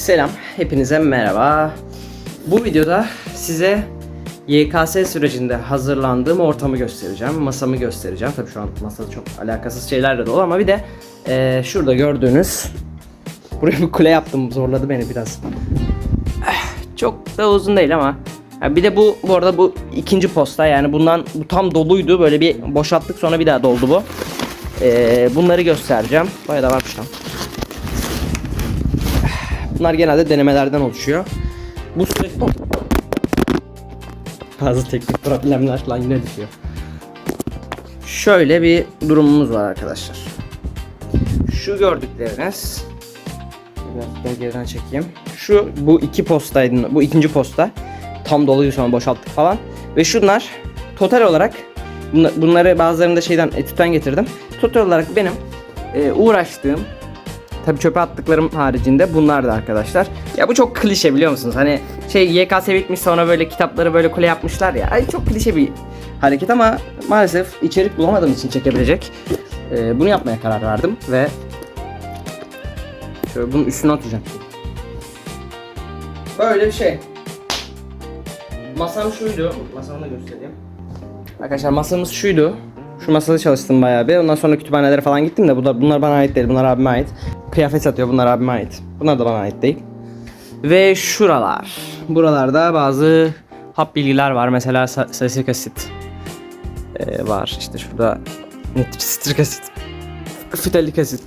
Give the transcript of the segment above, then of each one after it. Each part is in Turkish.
Selam, hepinize merhaba. Bu videoda size YKS sürecinde hazırlandığım ortamı göstereceğim, masamı göstereceğim. Tabii şu an masada çok alakasız şeylerle dolu ama bir de eee, şurada gördüğünüz buraya bir kule yaptım, zorladı beni biraz. Eh, Çok da uzun değil ama bir de bu bu arada bu ikinci posta yani bundan bu tam doluydu böyle bir boşalttık sonra bir daha doldu bu. Eee, bunları göstereceğim. Bayağı da varmış lan. Bunlar genelde denemelerden oluşuyor. Bu süreç... Bazı teknik problemler lan yine düşüyor. Şöyle bir durumumuz var arkadaşlar. Şu gördükleriniz biraz daha geriden çekeyim. Şu bu iki postaydı. Bu ikinci posta. Tam doluydu sonra boşalttık falan. Ve şunlar total olarak bunla- bunları bazılarını da şeyden etütten getirdim. Total olarak benim e, uğraştığım Tabii çöpe attıklarım haricinde bunlar da arkadaşlar. Ya bu çok klişe biliyor musunuz? Hani şey YKS bitmiş sonra böyle kitapları böyle kule yapmışlar ya. Ay çok klişe bir hareket ama maalesef içerik bulamadığım için çekebilecek. Ee, bunu yapmaya karar verdim ve şöyle bunun üstüne atacağım. Böyle bir şey. Masam şuydu. Masamı da göstereyim. Arkadaşlar masamız şuydu. Masada çalıştım bayağı bir. Ondan sonra kütüphanelere falan gittim de bu da bunlar bana ait değil. Bunlar abime ait. Kıyafet satıyor. Bunlar abime ait. Bunlar da bana ait değil. Ve şuralar. Buralarda bazı hap bilgiler var. Mesela sa- salisylik asit ee, var. İşte şurada nitrik asit, fitalik asit,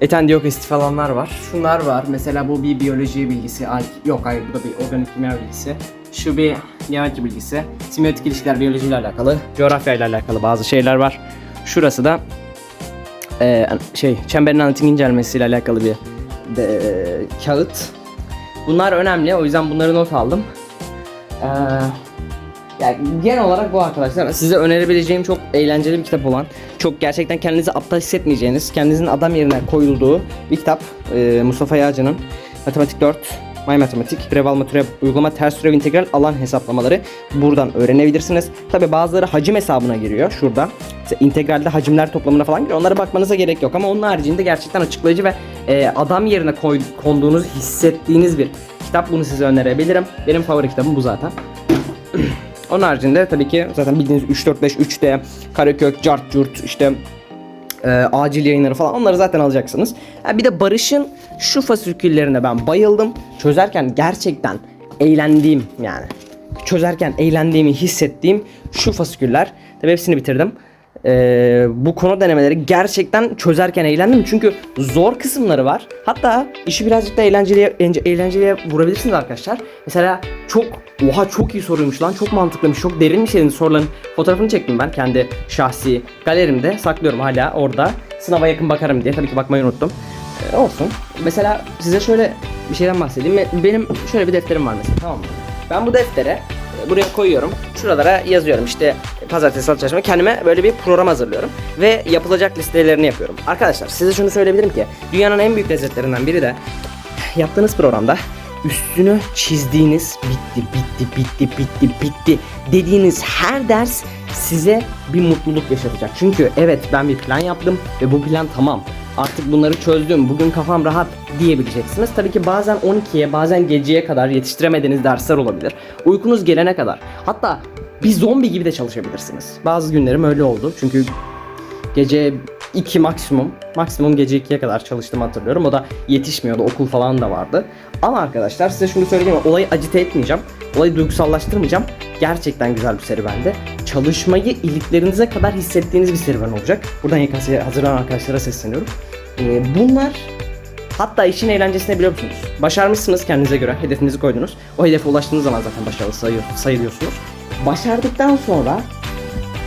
eten dioksit falanlar var. Şunlar var. Mesela bu bir biyoloji bilgisi. Yok hayır bu da bir organik kimya bilgisi. Şu bir geometri bilgisi. Simyotik ilişkiler biyolojiyle alakalı. Coğrafyayla alakalı bazı şeyler var. Şurası da e, şey çemberin analitik incelmesiyle alakalı bir de, kağıt. Bunlar önemli. O yüzden bunları not aldım. Ee, yani genel olarak bu arkadaşlar. Size önerebileceğim çok eğlenceli bir kitap olan, çok gerçekten kendinizi aptal hissetmeyeceğiniz, kendinizin adam yerine koyulduğu bir kitap. Ee, Mustafa Yağcı'nın Matematik 4, My Matematik, türev türev uygulama, ters türev integral alan hesaplamaları buradan öğrenebilirsiniz. Tabi bazıları hacim hesabına giriyor şurada. Mesela integralde hacimler toplamına falan giriyor. Onlara bakmanıza gerek yok ama onun haricinde gerçekten açıklayıcı ve e, adam yerine koy, konduğunuzu hissettiğiniz bir kitap. Bunu size önerebilirim. Benim favori kitabım bu zaten. Onun haricinde tabii ki zaten bildiğiniz 3 4 5 3D, Karakök, Cart Curt işte e, acil yayınları falan onları zaten alacaksınız. Ha, bir de Barış'ın şu fasiküllerine ben bayıldım. Çözerken gerçekten eğlendiğim yani. Çözerken eğlendiğimi hissettiğim şu fasiküller. Tabii hepsini bitirdim. Ee, bu konu denemeleri gerçekten çözerken eğlendim çünkü zor kısımları var. Hatta işi birazcık da eğlenceliye, ence- eğlenceliye vurabilirsiniz arkadaşlar. Mesela çok oha çok iyi soruymuş lan çok mantıklıymış çok derinmiş dedin soruların fotoğrafını çektim ben kendi şahsi galerimde saklıyorum hala orada. Sınava yakın bakarım diye tabii ki bakmayı unuttum. Ee, olsun. Mesela size şöyle bir şeyden bahsedeyim. Benim şöyle bir defterim var mesela tamam mı? Ben bu deftere e, buraya koyuyorum. Şuralara yazıyorum işte pazartesi salı çalışma kendime böyle bir program hazırlıyorum ve yapılacak listelerini yapıyorum. Arkadaşlar size şunu söyleyebilirim ki dünyanın en büyük lezzetlerinden biri de yaptığınız programda üstünü çizdiğiniz bitti bitti bitti bitti bitti dediğiniz her ders size bir mutluluk yaşatacak. Çünkü evet ben bir plan yaptım ve bu plan tamam. Artık bunları çözdüm. Bugün kafam rahat diyebileceksiniz. Tabii ki bazen 12'ye, bazen geceye kadar yetiştiremediğiniz dersler olabilir. Uykunuz gelene kadar. Hatta bir zombi gibi de çalışabilirsiniz. Bazı günlerim öyle oldu. Çünkü Gece 2 maksimum. Maksimum gece 2'ye kadar çalıştığımı hatırlıyorum. O da yetişmiyordu. Okul falan da vardı. Ama arkadaşlar size şunu söyleyeyim. Olayı acite etmeyeceğim. Olayı duygusallaştırmayacağım. Gerçekten güzel bir serüvendi. Çalışmayı iliklerinize kadar hissettiğiniz bir serüven olacak. Buradan YKS'ye hazırlanan arkadaşlara sesleniyorum. Ee, bunlar Hatta işin eğlencesini biliyor musunuz? Başarmışsınız kendinize göre, hedefinizi koydunuz. O hedefe ulaştığınız zaman zaten başarılı sayıyor, sayılıyorsunuz. Başardıktan sonra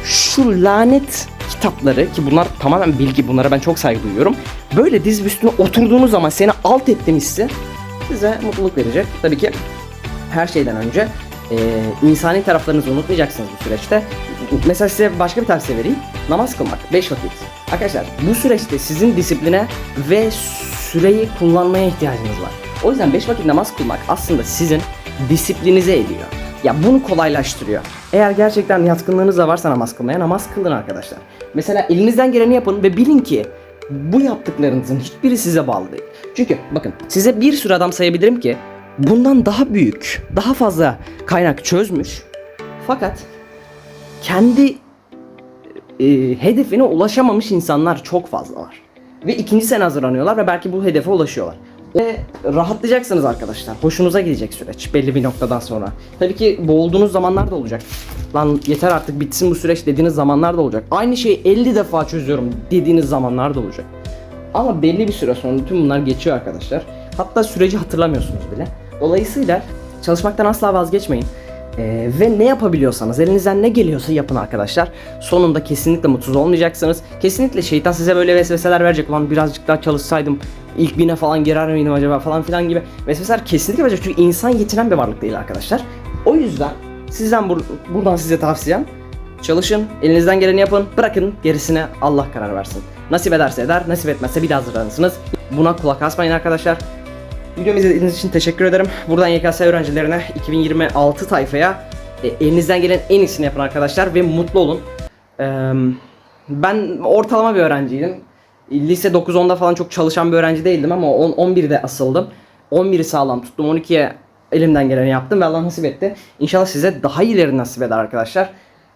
şu lanet kitapları ki bunlar tamamen bilgi bunlara ben çok saygı duyuyorum. Böyle diz üstüne oturduğunuz zaman seni alt ettim hissi size mutluluk verecek. Tabii ki her şeyden önce e, insani taraflarınızı unutmayacaksınız bu süreçte. Mesela size başka bir tavsiye vereyim. Namaz kılmak 5 vakit. Arkadaşlar bu süreçte sizin disipline ve süreyi kullanmaya ihtiyacınız var. O yüzden 5 vakit namaz kılmak aslında sizin disiplinize ediyor. Ya bunu kolaylaştırıyor. Eğer gerçekten yatkınlığınız da varsa namaz kılmaya namaz kılın arkadaşlar. Mesela elinizden geleni yapın ve bilin ki bu yaptıklarınızın hiçbiri size bağlı değil. Çünkü bakın size bir sürü adam sayabilirim ki bundan daha büyük, daha fazla kaynak çözmüş. Fakat kendi e, hedefine ulaşamamış insanlar çok fazla var. Ve ikinci sene hazırlanıyorlar ve belki bu hedefe ulaşıyorlar. Ve rahatlayacaksınız arkadaşlar. Hoşunuza gidecek süreç belli bir noktadan sonra. Tabii ki boğulduğunuz zamanlar da olacak. Lan yeter artık bitsin bu süreç dediğiniz zamanlar da olacak. Aynı şeyi 50 defa çözüyorum dediğiniz zamanlar da olacak. Ama belli bir süre sonra tüm bunlar geçiyor arkadaşlar. Hatta süreci hatırlamıyorsunuz bile. Dolayısıyla çalışmaktan asla vazgeçmeyin. Ee, ve ne yapabiliyorsanız, elinizden ne geliyorsa yapın arkadaşlar. Sonunda kesinlikle mutsuz olmayacaksınız. Kesinlikle şeytan size böyle vesveseler verecek. Ulan birazcık daha çalışsaydım ilk bine falan girer miydim acaba falan filan gibi vesveseler kesinlikle verecek. Çünkü insan yetinen bir varlık değil arkadaşlar. O yüzden sizden bur- buradan size tavsiyem Çalışın, elinizden geleni yapın, bırakın gerisine Allah karar versin. Nasip ederse eder, nasip etmezse bir daha hazırlanırsınız. Buna kulak asmayın arkadaşlar. Videomu izlediğiniz için teşekkür ederim. Buradan YKS öğrencilerine 2026 tayfaya e, elinizden gelen en iyisini yapın arkadaşlar ve mutlu olun. Eee, ben ortalama bir öğrenciydim. Lise 9-10'da falan çok çalışan bir öğrenci değildim ama 10, 11'de asıldım. 11'i sağlam tuttum. 12'ye elimden geleni yaptım ve Allah nasip etti. İnşallah size daha iyileri nasip eder arkadaşlar.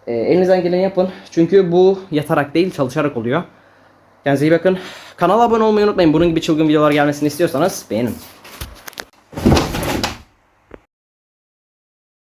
Ee, elinizden geleni yapın. Çünkü bu yatarak değil çalışarak oluyor. Kendinize iyi bakın. Kanala abone olmayı unutmayın. Bunun gibi çılgın videolar gelmesini istiyorsanız beğenin.